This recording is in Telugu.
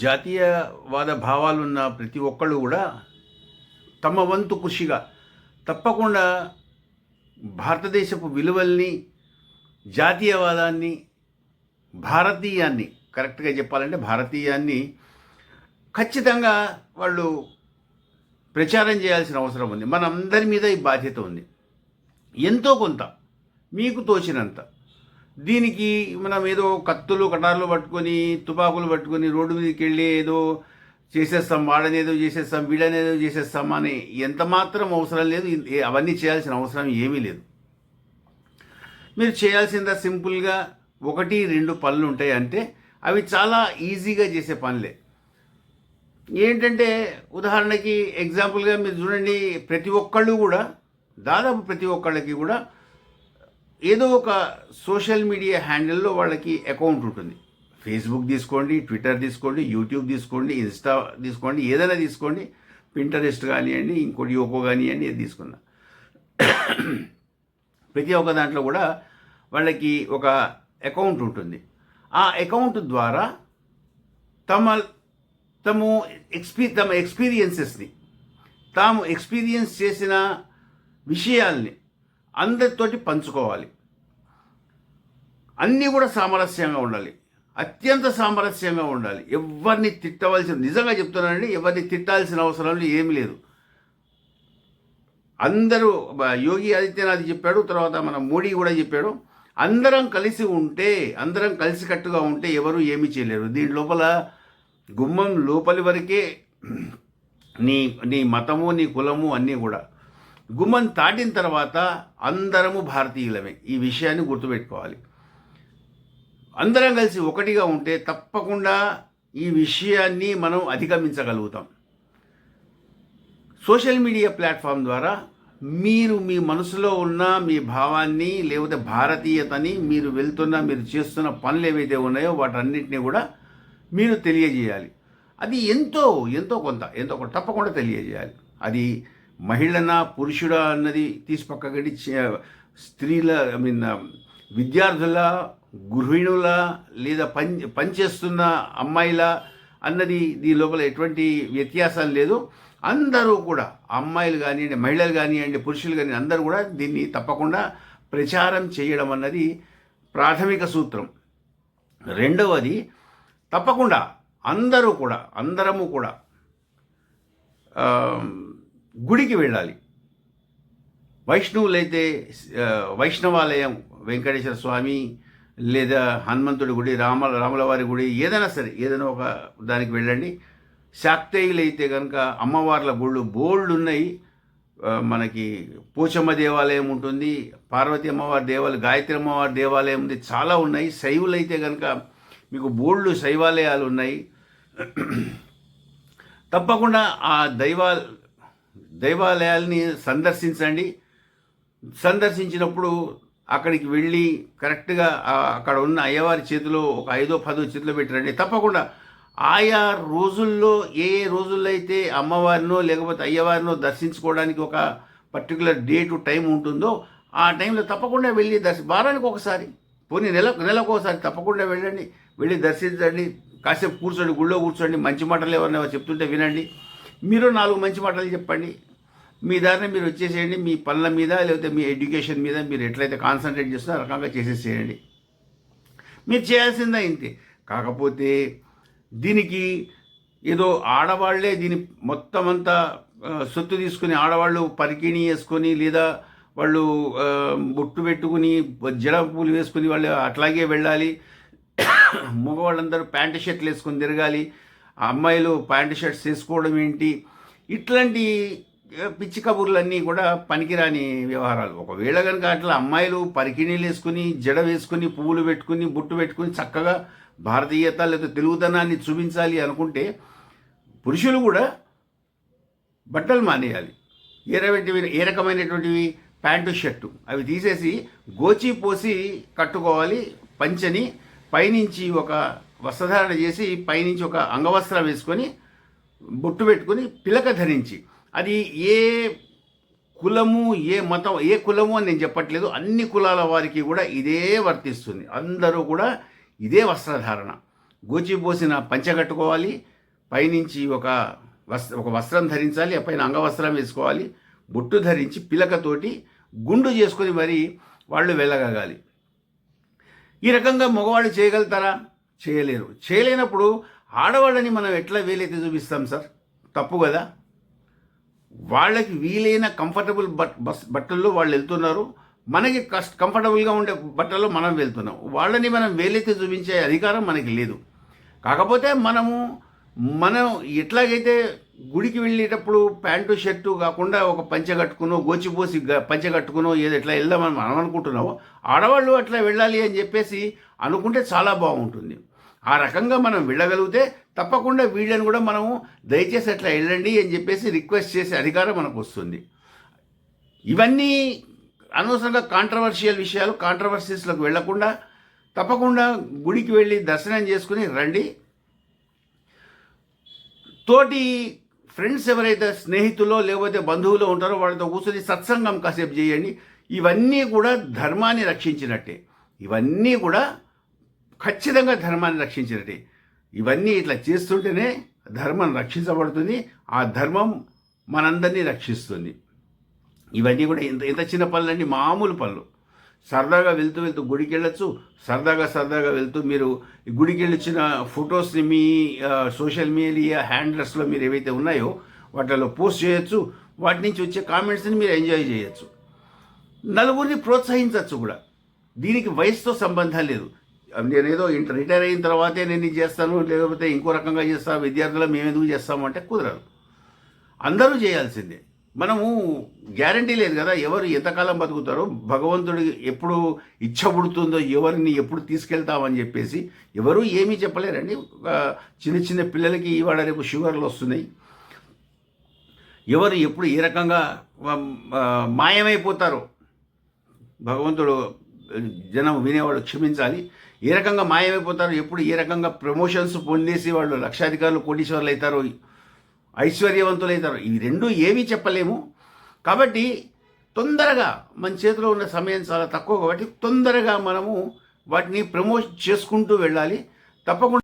జాతీయవాద భావాలున్న ప్రతి ఒక్కళ్ళు కూడా తమ వంతు కృషిగా తప్పకుండా భారతదేశపు విలువల్ని జాతీయవాదాన్ని భారతీయాన్ని కరెక్ట్గా చెప్పాలంటే భారతీయాన్ని ఖచ్చితంగా వాళ్ళు ప్రచారం చేయాల్సిన అవసరం ఉంది. మనందరి మీద ఈ బాధ్యత ఉంది. ఎంతో కొంత మీకు తోచినంత. దీనికి మనం ఏదో కత్తులు కటార్లు పట్టుకొని తుపాకులు పట్టుకొని రోడ్డు మీదకి వెళ్ళి ఏదో చేసేస్తాం వాడనేదో చేసేస్తాం వీడనేదో చేసేస్తాం అని ఎంత మాత్రం అవసరం లేదు. అవన్నీ చేయాల్సిన అవసరం ఏమీ లేదు. మీరు చేయాల్సిందా సింపుల్గా ఒకటి రెండు పనులు ఉంటాయి అంటే అవి చాలా ఈజీగా చేసే పనులే. ఏంటంటే ఉదాహరణకి ఎగ్జాంపుల్గా మీరు చూడండి ప్రతి ఒక్కళ్ళు కూడా దాదాపు ప్రతి ఒక్కళ్ళకి కూడా ఏదో ఒక సోషల్ మీడియా హ్యాండిల్లో వాళ్ళకి అకౌంట్ ఉంటుంది. ఫేస్బుక్ తీసుకోండి ట్విట్టర్ తీసుకోండి యూట్యూబ్ తీసుకోండి ఇన్స్టా తీసుకోండి ఏదైనా తీసుకోండి. పింటరెస్ట్ కానివ్వండి ఇంకోటి యోకో కానివ్వండి ఏది తీసుకున్నా. ప్రతి ఒక్క దాంట్లో కూడా వాళ్ళకి ఒక అకౌంట్ ఉంటుంది. ఆ అకౌంట్ ద్వారా తమ తము ఎక్స్పీ తమ ఎక్స్పీరియన్సెస్ని తాము ఎక్స్పీరియన్స్ చేసిన విషయాల్ని అందరితోటి పంచుకోవాలి. అన్నీ కూడా సామరస్యంగా ఉండాలి. అత్యంత సామరస్యంగా ఉండాలి. ఎవరిని తిట్టవలసిన నిజంగా చెప్తున్నానండి ఎవరిని తిట్టాల్సిన అవసరం ఏమీ లేదు. అందరూ యోగి ఆదిత్యనాథ్ చెప్పాడు తర్వాత మన మోడీ కూడా చెప్పాడు అందరం కలిసి ఉంటే అందరం కలిసికట్టుగా ఉంటే ఎవరు ఏమీ చేయలేరు. దీని లోపల గుమ్మం లోపలి వరకే నీ నీ మతము నీ కులము అన్నీ కూడా. గుమ్మం దాటిన తర్వాత అందరము భారతీయులమే. ఈ విషయాన్ని గుర్తుపెట్టుకోవాలి. అందరం కలిసి ఒకటిగా ఉంటే తప్పకుండా ఈ విషయాన్ని మనం అధిగమించగలుగుతాం. సోషల్ మీడియా ప్లాట్ఫామ్ ద్వారా మీరు మీ మనసులో ఉన్న మీ భావాన్ని లేకపోతే భారతీయతని మీరు వెళ్తున్న మీరు చేస్తున్న పనులు ఏవైతే ఉన్నాయో వాటన్నిటిని కూడా మీరు తెలియజేయాలి. అది ఎంతో ఎంతో కొంత ఎంతో కొంత తప్పకుండా తెలియజేయాలి. అది మహిళనా పురుషుడా అన్నది తీసి పక్కగడి చే- స్త్రీల ఐ మీన్ విద్యార్థుల గృహిణుల లేదా పని పనిచేస్తున్న అమ్మాయిల అన్నది దీని లోపల ఎటువంటి వ్యత్యాసం లేదు. అందరూ కూడా అమ్మాయిలు కానివ్వండి మహిళలు కానివ్వండి పురుషులు కానివ్వండి అందరూ కూడా దీన్ని తప్పకుండా ప్రచారం చేయడం అన్నది ప్రాథమిక సూత్రం. రెండవది తప్పకుండా అందరూ కూడా అందరము కూడా గుడికి వెళ్ళాలి. వైష్ణవులైతే వైష్ణవాలయం వెంకటేశ్వర స్వామి లేదా హనుమంతుడి గుడి రామ రాములవారి గుడి ఏదైనా సరే ఏదైనా ఒక దానికి వెళ్ళండి. శాక్తేయులైతే కనుక అమ్మవార్ల గుళ్ళు బోల్డ్ ఉన్నాయి మనకి పోచమ్మ దేవాలయం ఉంటుంది పార్వతి అమ్మవారి దేవాలయం గాయత్రి అమ్మవారి దేవాలయం ఉంది చాలా ఉన్నాయి. శైవులైతే కనుక మీకు బోల్డ్ శైవాలయాలు ఉన్నాయి తప్పకుండా ఆ దైవాలు దైవాలయాల్ని సందర్శించండి. సందర్శించినప్పుడు అక్కడికి వెళ్ళి కరెక్ట్గా అక్కడ ఉన్న అయ్యవారి చేతిలో ఒక ఐదో పదో చేతిలో పెట్టరండి. తప్పకుండా ఆయా రోజుల్లో ఏ ఏ రోజుల్లో అయితే అమ్మవారినో లేకపోతే అయ్యవారినో దర్శించుకోవడానికి ఒక పర్టికులర్ డేటు టైం ఉంటుందో ఆ టైంలో తప్పకుండా వెళ్ళి దర్శి వారానికి ఒకసారి పోనీ నెల నెలకు ఒకసారి తప్పకుండా వెళ్ళండి. వెళ్ళి దర్శించండి. కాసేపు కూర్చోండి గుళ్ళో కూర్చోండి మంచి మాటలు ఎవరినైనా చెప్తుంటే వినండి. మీరు నాలుగు మంచి మాటలు చెప్పండి. మీ దారిని మీరు వచ్చేసేయండి మీ పనుల మీద లేకపోతే మీ ఎడ్యుకేషన్ మీద మీరు ఎట్లయితే కాన్సన్ట్రేట్ చేస్తున్నారో ఆ రకంగా చేసేసేయండి. మీరు చేయాల్సిందే ఇంతే. కాకపోతే దీనికి ఏదో ఆడవాళ్ళే దీని మొత్తం అంతా సొత్తు తీసుకుని ఆడవాళ్ళు పరికిణి వేసుకొని లేదా వాళ్ళు బొట్టు పెట్టుకుని జడ పూలు వేసుకుని వాళ్ళు అట్లాగే వెళ్ళాలి. మగవాళ్ళందరూ ప్యాంటు షర్ట్లు వేసుకొని తిరగాలి. ఆ అమ్మాయిలు ప్యాంటు షర్ట్స్ వేసుకోవడం ఏంటి? ఇట్లాంటి పిచ్చి కబుర్లన్నీ కూడా పనికిరాని వ్యవహారాలు. ఒకవేళ కనుక అట్లా అమ్మాయిలు పరికిణీలు వేసుకుని జడ వేసుకుని పువ్వులు పెట్టుకుని బుట్టు పెట్టుకుని చక్కగా భారతీయత లేదా తెలుగుదనాన్ని చూపించాలి అనుకుంటే పురుషులు కూడా బట్టలు మానేయాలి. ఏ ఏ రకమైనటువంటివి? Pant shirt. అవి తీసేసి గోచి పోసి కట్టుకోవాలి. పంచని పైనుంచి ఒక వస్త్రధారణ చేసి పైనుంచి ఒక అంగవస్త్రం వేసుకొని బొట్టు పెట్టుకొని పిలక ధరించి అది ఏ కులము ఏ మతం ఏ కులము అని నేను చెప్పట్లేదు. అన్ని కులాల వారికి కూడా ఇదే వర్తిస్తుంది. అందరూ కూడా ఇదే వస్త్రధారణ. గోచిపోసిన పంచ కట్టుకోవాలి పైనుంచి ఒక వస్త్ర ఒక వస్త్రం ధరించాలి ఆ పైన అంగవస్త్రం వేసుకోవాలి బొట్టు ధరించి పిలకతోటి గుండు చేసుకొని మరి వాళ్ళు వెళ్ళగలగాలి. ఈ రకంగా మగవాళ్ళు చేయగలుగుతారా? చేయలేరు. చేయలేనప్పుడు ఆడవాళ్ళని మనం ఎట్లా వేలైతే చూపిస్తాం సార్? తప్పు కదా? వాళ్ళకి వీలైన కంఫర్టబుల్ బట్ బస్ బట్టల్లో వాళ్ళు వెళ్తున్నారు. మనకి కష్ట కంఫర్టబుల్గా ఉండే బట్టల్లో మనం వెళ్తున్నాం. వాళ్ళని మనం వేలెత్తి చూపించే అధికారం మనకి లేదు. కాకపోతే మనము మనం ఎట్లాగైతే గుడికి వెళ్ళేటప్పుడు ప్యాంటు షర్టు కాకుండా ఒక పంచె కట్టుకునో గోచిపోసి పంచె కట్టుకునో ఏదో ఎట్లా వెళ్దామని మనం అనుకుంటున్నామో ఆడవాళ్ళు అట్లా వెళ్ళాలి అని చెప్పేసి అనుకుంటే చాలా బాగుంటుంది. ఆ రకంగా మనం వెళ్ళగలిగితే తప్పకుండా వీళ్ళని కూడా మనము దయచేసి అట్లా వెళ్ళండి అని చెప్పేసి రిక్వెస్ట్ చేసే అధికారం మనకు వస్తుంది. ఇవన్నీ అనవసరంగా కాంట్రవర్షియల్ విషయాలు కాంట్రవర్సీస్లోకి వెళ్ళకుండా తప్పకుండా గుడికి వెళ్ళి దర్శనం చేసుకుని రండి. తోటి ఫ్రెండ్స్ ఎవరైతే స్నేహితులో లేకపోతే బంధువులో ఉంటారో వాళ్ళతో కూర్చొని సత్సంగం కాసేపు చేయండి. ఇవన్నీ కూడా ధర్మాన్ని రక్షించినట్టే. ఇవన్నీ కూడా ఖచ్చితంగా ధర్మాన్ని రక్షించినట్టే. ఇవన్నీ ఇట్లా చేస్తుంటేనే ధర్మం రక్షించబడుతుంది. ఆ ధర్మం మనందరినీ రక్షిస్తుంది. ఇవన్నీ కూడా ఇంత ఇంత చిన్న పనులన్నీ మామూలు పనులు. సరదాగా వెళ్తూ వెళ్తూ గుడికి వెళ్ళొచ్చు సరదాగా సరదాగా వెళ్తూ మీరు గుడికి వెళ్ళొచ్చిన ఫొటోస్ని మీ సోషల్ మీడియా హ్యాండ్లర్స్లో మీరు ఏవైతే ఉన్నాయో వాటిలో పోస్ట్ చేయొచ్చు. వాటి నుంచి వచ్చే కామెంట్స్ని మీరు ఎంజాయ్ చేయొచ్చు. నలుగురిని ప్రోత్సహించవచ్చు కూడా. దీనికి వయసుతో సంబంధం లేదు. నేనేదో ఇంటర్ రిటైర్ అయిన తర్వాతే నేను ఇది చేస్తాను లేకపోతే ఇంకో రకంగా చేస్తాను విద్యార్థులు మేము ఎందుకు చేస్తాము అంటే కుదరదు. అందరూ చేయాల్సిందే. మనము గ్యారంటీ లేదు కదా ఎవరు ఎంతకాలం బతుకుతారో భగవంతుడి ఎప్పుడు ఇచ్చ పుడుతుందో ఎవరిని ఎప్పుడు తీసుకెళ్తామని చెప్పేసి ఎవరు ఏమీ చెప్పలేరండి. చిన్న చిన్న పిల్లలకి ఇవాళ రేపు షుగర్లు వస్తున్నాయి. ఎవరు ఎప్పుడు ఏ రకంగా మాయమైపోతారో భగవంతుడు జనం వినేవాడు క్షమించాలి. ఏ రకంగా మాయమైపోతారో ఎప్పుడు ఏ రకంగా ప్రమోషన్స్ పొందేసి వాళ్ళు లక్షాధికారులు కోటీశ్వర్లు అవుతారు ఐశ్వర్యవంతులు అవుతారు ఇవి రెండు ఏమీ చెప్పలేము. కాబట్టి తొందరగా మన చేతిలో ఉన్న సమయం చాలా తక్కువ కాబట్టి తొందరగా మనము వాటిని ప్రమోట్ చేసుకుంటూ వెళ్ళాలి. తప్పకుండా